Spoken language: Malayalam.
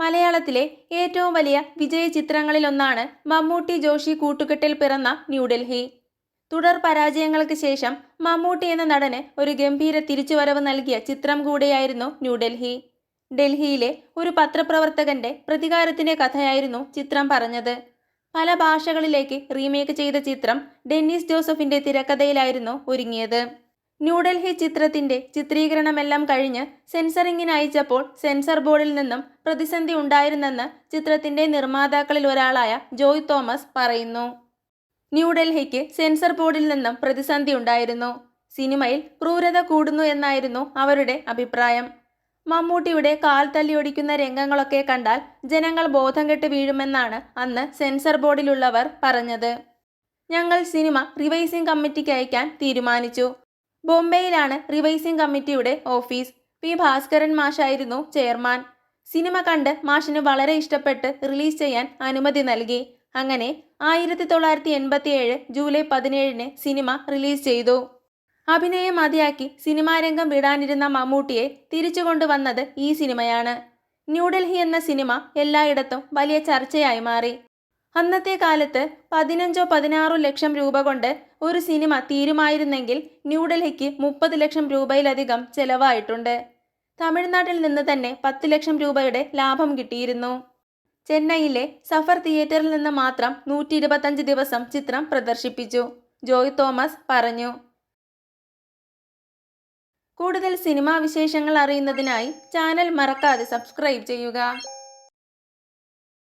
മലയാളത്തിലെ ഏറ്റവും വലിയ വിജയ ചിത്രങ്ങളിലൊന്നാണ് മമ്മൂട്ടി ജോഷി കൂട്ടുകെട്ടിൽ പിറന്ന ന്യൂഡൽഹി. തുടർ പരാജയങ്ങൾക്ക് ശേഷം മമ്മൂട്ടി എന്ന നടന് ഒരു ഗംഭീര തിരിച്ചുവരവ് നൽകിയ ചിത്രം കൂടെയായിരുന്നു ന്യൂഡൽഹി. ഡൽഹിയിലെ ഒരു പത്രപ്രവർത്തകന്റെ പ്രതികാരത്തിന്റെ കഥയായിരുന്നു ചിത്രം പറഞ്ഞത്. പല ഭാഷകളിലേക്ക് റീമേക്ക് ചെയ്ത ചിത്രം ഡെന്നിസ് ജോസഫിന്റെ തിരക്കഥയിലായിരുന്നു ഒരുങ്ങിയത്. ന്യൂഡൽഹി ചിത്രത്തിന്റെ ചിത്രീകരണമെല്ലാം കഴിഞ്ഞ് സെൻസറിങ്ങിന് അയച്ചപ്പോൾ സെൻസർ ബോർഡിൽ നിന്നും പ്രതിസന്ധി ഉണ്ടായിരുന്നെന്ന് ചിത്രത്തിന്റെ നിർമ്മാതാക്കളിൽ ഒരാളായ ജോയ് തോമസ് പറയുന്നു. ന്യൂഡൽഹിക്ക് സെൻസർ ബോർഡിൽ നിന്നും പ്രതിസന്ധി ഉണ്ടായിരുന്നു. സിനിമയിൽ ക്രൂരത കൂടുന്നു എന്നായിരുന്നു അവരുടെ അഭിപ്രായം. മമ്മൂട്ടിയുടെ കാൽ തല്ലിയൊടിക്കുന്ന രംഗങ്ങളൊക്കെ കണ്ടാൽ ജനങ്ങൾ ബോധം കെട്ട് വീഴുമെന്നാണ് അന്ന് സെൻസർ ബോർഡിലുള്ളവർ പറഞ്ഞത്. ഞങ്ങൾ സിനിമ റിവൈസിംഗ് കമ്മിറ്റിക്ക് അയക്കാൻ തീരുമാനിച്ചു. ബോംബെയിലാണ് റിവൈസിംഗ് കമ്മിറ്റിയുടെ ഓഫീസ്. പി ഭാസ്കരൻ മാഷായിരുന്നു ചെയർമാൻ. സിനിമ കണ്ട് മാഷിന് വളരെ ഇഷ്ടപ്പെട്ട് റിലീസ് ചെയ്യാൻ അനുമതി നൽകി. അങ്ങനെ ആയിരത്തി തൊള്ളായിരത്തി എൺപത്തിയേഴ് ജൂലൈ പതിനേഴിന് സിനിമ റിലീസ് ചെയ്തു. അഭിനയം മതിയാക്കി സിനിമാരംഗം വിടാനിരുന്ന മമ്മൂട്ടിയെ തിരിച്ചു കൊണ്ടുവന്നത് ഈ സിനിമയാണ്. ന്യൂഡൽഹി എന്ന സിനിമ എല്ലായിടത്തും വലിയ ചർച്ചയായി മാറി. അന്നത്തെ കാലത്ത് പതിനഞ്ചോ പതിനാറോ ലക്ഷം രൂപ കൊണ്ട് ഒരു സിനിമ തീരുമായിരുന്നെങ്കിൽ ന്യൂഡൽഹിക്ക് മുപ്പത് ലക്ഷം രൂപയിലധികം ചെലവായിട്ടുണ്ട്. തമിഴ്നാട്ടിൽ നിന്ന് തന്നെ പത്ത് ലക്ഷം രൂപയുടെ ലാഭം കിട്ടിയിരുന്നു. ചെന്നൈയിലെ സഫർ തിയേറ്ററിൽ നിന്ന് മാത്രം നൂറ്റി ഇരുപത്തഞ്ച് ദിവസം ചിത്രം പ്രദർശിപ്പിച്ചു ജോയ് തോമസ് പറഞ്ഞു. കൂടുതൽ സിനിമാ വിശേഷങ്ങൾ അറിയുന്നതിനായി ചാനൽ മറക്കാതെ സബ്സ്ക്രൈബ് ചെയ്യുക.